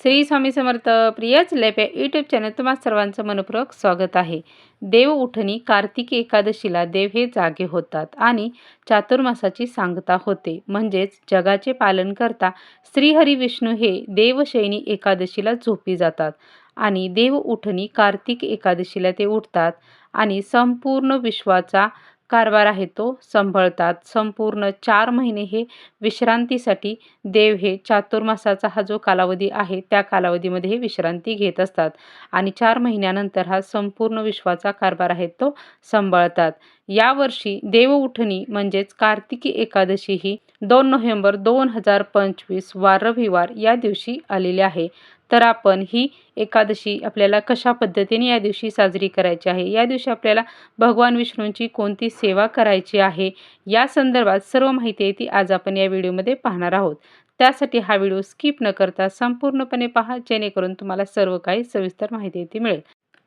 श्री स्वामी समर्थ प्रियाच लॅप या यूट्यूब चॅनल तुम्हा सर्वांचं मनपूर्वक स्वागत आहे. देव उठणी कार्तिकी एकादशीला देव हे जागे होतात आणि चातुर्मासाची सांगता होते. म्हणजेच जगाचे पालन करता श्रीहरी विष्णू हे देवशैनी एकादशीला झोपी जातात आणि देव उठणी कार्तिक एकादशीला ते उठतात आणि संपूर्ण विश्वाचा कारभार आहे तो सांभाळतात. संपूर्ण चार महिने हे विश्रांतीसाठी देव हे चातुर्मासाचा हा जो कालावधी आहे त्या कालावधीमध्ये हे विश्रांती घेत असतात. आणि चार महिन्यानंतर हा संपूर्ण विश्वाचा कारभार आहे तो सांभाळतात. यावर्षी देवउठणी म्हणजेच कार्तिकी एकादशी ही दोन नोव्हेंबर दोन हजार पंचवीस वार रविवार या दिवशी आलेली आहे. तर आपण ही एकादशी आपल्याला कशा पद्धतीने या दिवशी साजरी करायची आहे? या दिवशी आपल्याला भगवान विष्णूंची कोणती सेवा करायची आहे? या संदर्भात सर्व माहिती आहे ती आज आपण या व्हिडिओमध्ये पाहणार आहोत. त्यासाठी हा व्हिडिओ स्किप न करता संपूर्णपणे पहा जेणेकरून तुम्हाला सर्व काही सविस्तर माहिती ती मिळेल.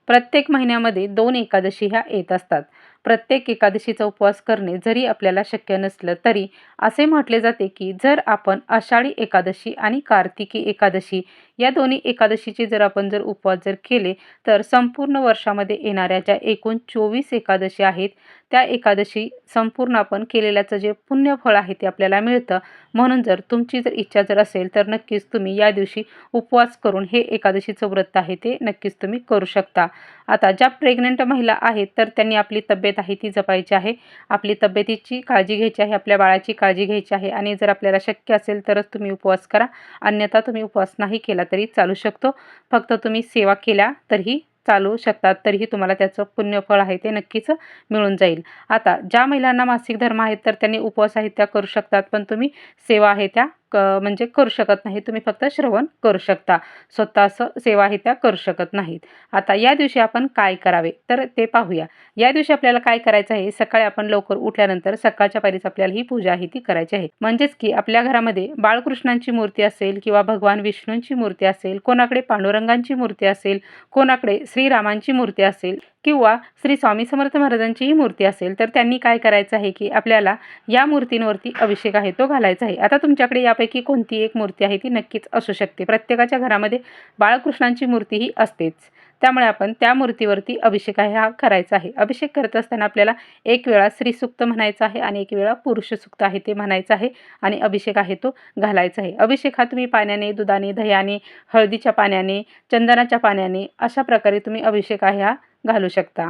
प्रत्येक महिन्यामध्ये दोन एकादशी ह्या येत असतात. प्रत्येक एकादशीचा उपवास करणे जरी आपल्याला शक्य नसलं तरी असे म्हटले जाते की जर आपण आषाढी एकादशी आणि कार्तिकी एकादशी या दोन्ही एकादशीचे जर आपण जर उपवास जर केले तर संपूर्ण वर्षामध्ये येणाऱ्या ज्या एकूण चोवीस एकादशी आहेत त्या एकादशी संपूर्ण आपण केलेल्याचं जे पुण्यफळ आहे ते आपल्याला मिळतं. म्हणून जर तुमची जर इच्छा जर असेल तर नक्कीच तुम्ही या दिवशी उपवास करून हे एकादशीचं व्रत आहे ते नक्कीच तुम्ही करू शकता. आता ज्या प्रेग्नंट महिला आहेत तर त्यांनी आपली तब्येत आहे ती जपायची आहे. आपली तब्येतीची काळजी घ्यायची आहे आपल्या बाळाची काळजी घ्यायची आहे आणि जर आपल्याला शक्य असेल तरच तुम्ही उपवास करा. अन्यथा तुम्ही उपवास नाही केला तरी चालू शकतो. फक्त तुम्ही सेवा केल्या तरीही चालू शकतात तरीही तुम्हाला त्याचं पुण्यफळ आहे ते नक्कीच मिळून जाईल. आता ज्या महिलांना मासिक धर्म आहेत तर त्यांनी उपवास आहेत त्या करू शकतात पण तुम्ही सेवा आहे त्या क म्हणजे करू शकत नाही. तुम्ही फक्त श्रवण करू शकता. स्वतः असं सेवा ही त्या करू शकत नाहीत. आता या दिवशी आपण काय करावे? तर ते पाहूया. या दिवशी आपल्याला काय करायचं आहे? सकाळी आपण लवकर उठल्यानंतर सकाळच्या पारीच आपल्याला ही पूजा आहे ती करायची आहे. म्हणजेच की आपल्या घरामध्ये बाळकृष्णांची मूर्ती असेल किंवा भगवान विष्णूंची मूर्ती असेल कोणाकडे पांडुरंगांची मूर्ती असेल कोणाकडे श्रीरामांची मूर्ती असेल किंवा श्री स्वामी समर्थ महाराजांचीही मूर्ती असेल तर त्यांनी काय करायचं आहे की आपल्याला या मूर्तींवरती अभिषेक आहे तो घालायचा आहे. आता तुमच्याकडे यापैकी कोणती एक मूर्ती आहे ती नक्कीच असू शकते. प्रत्येकाच्या घरामध्ये बाळकृष्णांची मूर्ती ही असतेच. त्यामुळे आपण त्या मूर्तीवरती अभिषेक आहे हा करायचा आहे. अभिषेक करत असताना आपल्याला एक वेळा श्रीसुक्त म्हणायचं आहे आणि एक वेळा पुरुषसुक्त आहे ते म्हणायचं आहे आणि अभिषेक आहे तो घालायचा आहे. अभिषेक हा तुम्ही पाण्याने दुधाने दह्याने हळदीच्या पाण्याने चंदनाच्या पाण्याने अशा प्रकारे तुम्ही अभिषेक आहे हा घालू शकता.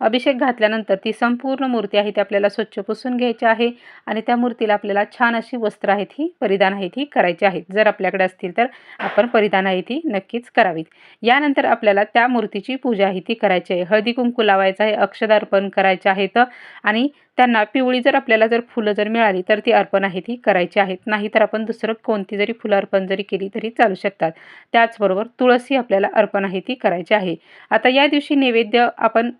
अभिषेक घातल्यानंतर ती संपूर्ण मूर्ती आहे ती आपल्याला स्वच्छ पुसून घ्यायची आहे आणि त्या मूर्तीला आपल्याला छान अशी वस्त्र आहेत ही परिधान आहे ती करायची आहेत. जर आपल्याकडे असतील तर आपण परिधान आहे ती नक्कीच करावीत. यानंतर आपल्याला त्या मूर्तीची पूजा आहे ती करायची आहे. हळदी कुंकू लावायचं आहे अक्षदार्पण करायचे तर आणि त्यांना पिवळी जर आपल्याला जर फुलं जर मिळाली तर ती अर्पण आहे ती करायची आहेत. नाहीतर आपण दुसरं कोणती जरी फुलं अर्पण जरी केली तरी चालू शकतात. त्याचबरोबर तुळसी आपल्याला अर्पण आहे ती करायची आहे. आता या दिवशी नैवेद्य आपण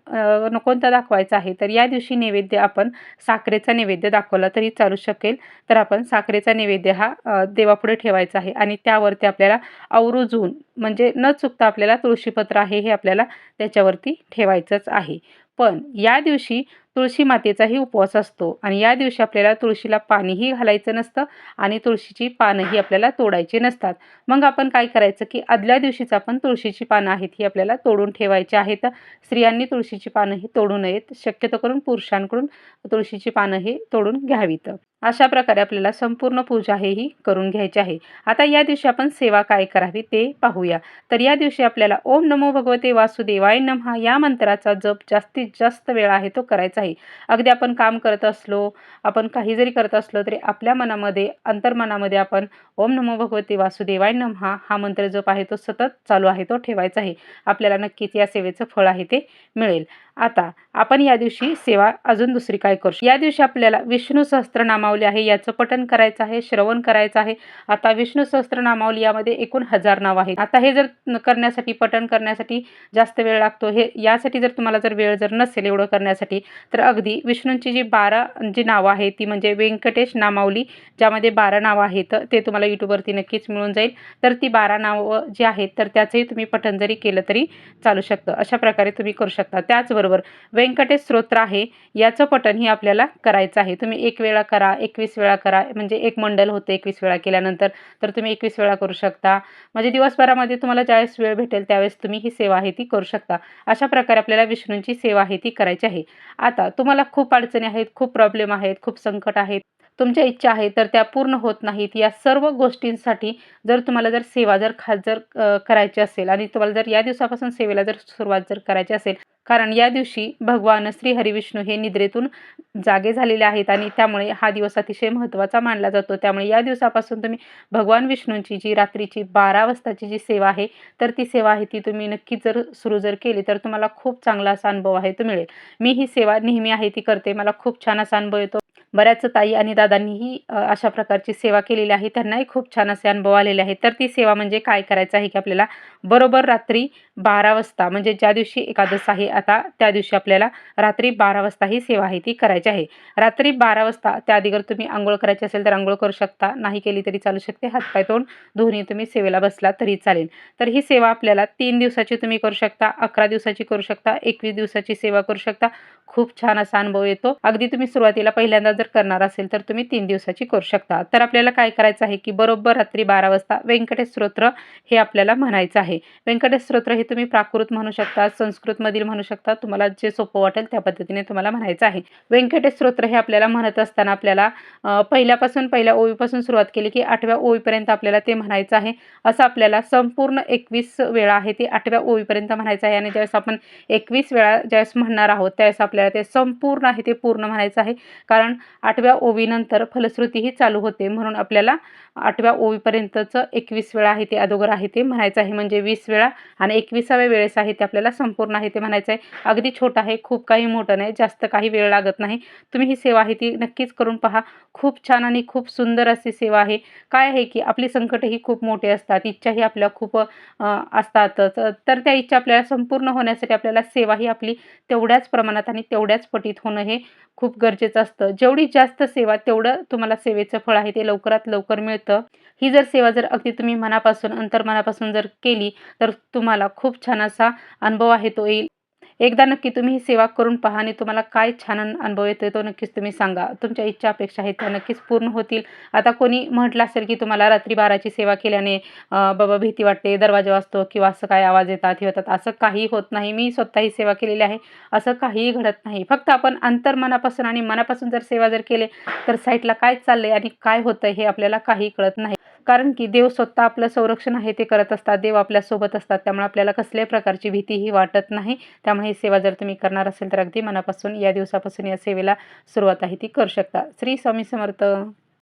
कोणता दाखवायचा आहे तर या दिवशी नैवेद्य आपण साखरेचा नैवेद्य दाखवला तरी चालू शकेल. तर आपण साखरेचा नैवेद्य हा देवापुढे ठेवायचा आहे आणि त्यावरती आपल्याला अवरुजून म्हणजे न चुकता आपल्याला तुळशीपत्र आहे हे आपल्याला त्याच्यावरती ठेवायचंच आहे. पण या दिवशी तुळशी मातेचाही उपवास असतो आणि या दिवशी आपल्याला तुळशीला पाणीही घालायचं नसतं आणि तुळशीची पानंही आपल्याला तोडायची नसतात. मग आपण काय करायचं की आदल्या दिवशीच आपण तुळशीची पानं आहेत ही आपल्याला तोडून ठेवायची आहेत. स्त्रियांनी तुळशीची पानं ही तोडू नयेत. शक्यतो करून पुरुषांकडून तुळशीची पानं ही तोडून घ्यावीत. अशा प्रकारे आपल्याला संपूर्ण पूजा हेही करून घ्यायची आहे. आता या दिवशी आपण सेवा काय करावी ते पाहूया. तर या दिवशी आपल्याला ओम नमो भगवते वासुदेवाय नमहा या मंत्राचा जप जास्तीत जास्त वेळ आहे तो करायचा आहे. अगदी आपण काम करत असलो आपण काही जरी करत असलो तरी आपल्या मनामध्ये अंतर्मनामध्ये आपण ओम नमो भगवते वासुदेवाय नमहा हा मंत्र जप आहे तो सतत चालू आहे तो ठेवायचा आहे. आपल्याला नक्कीच या सेवेचं फळ आहे ते मिळेल. आता आपण या दिवशी सेवा अजून दुसरी काय करू? या दिवशी आपल्याला विष्णू सहस्त्रनामावली आहे. याचं पठण करायचं आहे श्रवण करायचं आहे. आता विष्णू सहस्त्रनामावली यामध्ये एकूण हजार नाव आहेत. आता हे जर करण्यासाठी पठण करण्यासाठी जास्त वेळ लागतो हे यासाठी जर तुम्हाला जर वेळ जर नसेल एवढं करण्यासाठी तर अगदी विष्णूंची जी बारा जी नावं आहेत ती म्हणजे व्यंकटेश नामावली ज्यामध्ये बारा नावं आहेत ते तुम्हाला यूट्यूबवरती नक्कीच मिळून जाईल. तर ती बारा नावं जी आहेत तर त्याचंही तुम्ही पठण जरी केलं तरी चालू शकतं. अशा प्रकारे तुम्ही करू शकता. त्याचबरोबर व्यंकटेश स्तोत्र आहे याचं पठण ही आपल्याला करायचं आहे. तुम्ही एक वेळा करा एकवीस वेळा करा म्हणजे एक मंडल होतं एकवीस वेळा केल्यानंतर तर तुम्ही एकवीस वेळा करू शकता. म्हणजे दिवसभरामध्ये तुम्हाला ज्यावेळेस वेळ भेटेल त्यावेळेस तुम्ही ही सेवा आहे ती करू शकता. अशा प्रकारे आपल्याला विष्णूंची सेवा आहे ती करायची आहे. आता तुम्हाला खूप अडचणी आहेत खूप प्रॉब्लेम आहेत खूप संकट आहेत तुमच्या इच्छा आहेत तर त्या पूर्ण होत नाहीत. या सर्व गोष्टींसाठी जर तुम्हाला जर सेवा जर खास जर करायची असेल आणि तुम्हाला जर या दिवसापासून सेवेला जर सुरुवात जर करायची असेल कारण या दिवशी भगवान श्री हरिविष्णू हे निद्रेतून जागे झालेले आहेत आणि त्यामुळे हा दिवस अतिशय महत्त्वाचा मानला जातो. त्यामुळे या दिवसापासून तुम्ही भगवान विष्णूंची जी रात्रीची बारा वाजताची जी सेवा आहे तर ती सेवा आहे ती तुम्ही नक्कीच जर सुरू जर केली तर तुम्हाला खूप चांगला असा अनुभव आहे तो मिळेल. मी ही सेवा नेहमी आहे ती करते. मला खूप छान असा अनुभव येतो. बऱ्याच ताई आणि दादांनीही अशा प्रकारची सेवा केलेली आहे. त्यांनाही खूप छान असे अनुभव आलेले आहेत. तर ती सेवा म्हणजे काय करायचं आहे की आपल्याला बरोबर रात्री बारा वाजता म्हणजे ज्या दिवशी एकादश आहे आता त्या दिवशी आपल्याला रात्री बारा वाजता ही सेवा आहे ती करायची आहे. रात्री बारा वाजता त्या अगोदर तुम्ही आंघोळ करायची असेल तर आंघोळ करू शकता. नाही केली तरी चालू शकते. हातपाय तोंड दोन्ही तुम्ही सेवेला बसला तरी चालेल. तर ही सेवा आपल्याला तीन दिवसाची तुम्ही करू शकता अकरा दिवसाची करू शकता एकवीस दिवसाची सेवा करू शकता. खूप छान असा अनुभव येतो. अगदी तुम्ही सुरुवातीला पहिल्यांदा जर करणार असेल तर तुम्ही तीन दिवसाची करू शकता. तर आपल्याला काय करायचं आहे की बरोबर रात्री बारा वाजता व्यंकटेश स्तोत्र हे आपल्याला म्हणायचं आहे. व्यंकटेश स्तोत्र हे तुम्ही प्राकृत म्हणू शकता संस्कृतमधील म्हणू शकता. तुम्हाला जे सोपं वाटेल त्या पद्धतीने तुम्हाला म्हणायचं आहे. व्यंकटेश स्तोत्र हे आपल्याला म्हणत असताना आपल्याला पहिल्यापासून पहिल्या ओळीपासून सुरुवात केली की आठव्या ओळीपर्यंत आपल्याला ते म्हणायचं आहे. असं आपल्याला संपूर्ण एकवीस वेळा आहे ते आठव्या ओळीपर्यंत म्हणायचं आहे. आणि ज्यावेळेस आपण एकवीस वेळा ज्यावेळेस म्हणणार आहोत त्यावेळेस आपल्याला ते संपूर्ण आहे ते पूर्ण म्हणायचं आहे. कारण आठव्या ओवीनंतर फलश्रुतीही चालू होते म्हणून आपल्याला आठव्या ओवीपर्यंतचं एकवीस वेळा आहे ते अगोदर आहे ते म्हणायचं आहे. म्हणजे वीस वेळा आणि एकविसाव्या वेळेस आहे ते आपल्याला संपूर्ण आहे ते म्हणायचं आहे. अगदी छोटं आहे खूप काही मोठं नाही जास्त काही वेळ लागत नाही. तुम्ही ही सेवा आहे ती नक्कीच करून पहा. खूप छान आणि खूप सुंदर अशी सेवा आहे. काय आहे की आपली संकटही खूप मोठी असतात इच्छाही आपल्या खूप असतातच तर त्या इच्छा आपल्याला संपूर्ण होण्यासाठी आपल्याला सेवा ही आपली तेवढ्याच प्रमाणात आणि तेवढ्याच पटीत होणं हे खूप गरजेचं असतं. जेवढं जास्त सेवा तेवढं तुम्हाला सेवेचं फळ आहे ते लवकरात लवकर मिळतं. ही जर सेवा जर अगदी तुम्ही मनापासून अंतर्मनापासून जर केली तर तुम्हाला खूप छान असा अनुभव आहे तो येईल. एकदा नक्की तुम्ही ही सेवा करून पहा आणि तुम्हाला काय छान अनुभव येतोय तो नक्कीच तुम्ही सांगा. तुमच्या इच्छा अपेक्षा आहेत त्या नक्कीच पूर्ण होतील. आता कोणी म्हटलं असेल की तुम्हाला रात्री बाराची सेवा केल्याने बाबा भीती वाटते दरवाजा वाजतो किंवा असं काय आवाज येतात हे होतात. असं काही होत नाही. मी स्वतःही सेवा केलेली आहे. असं काहीही घडत नाही. फक्त आपण अंतर्मनापासून आणि मनापासून जर सेवा जर केले तर साईटला काय चाललंय आणि काय होतं हे आपल्याला काही कळत नाही. कारण की देव स्वतः आपलं संरक्षण आहे ते करत असतात देव आपल्यासोबत असतात त्यामुळे आपल्याला कसल्याही प्रकारची भीतीही वाटत नाही. त्यामुळे ही सेवा जर तुम्ही करणार असेल तर अगदी मनापासून या दिवसापासून या सेवेला सुरुवात आहे ती करू शकता. श्री स्वामी समर्थ.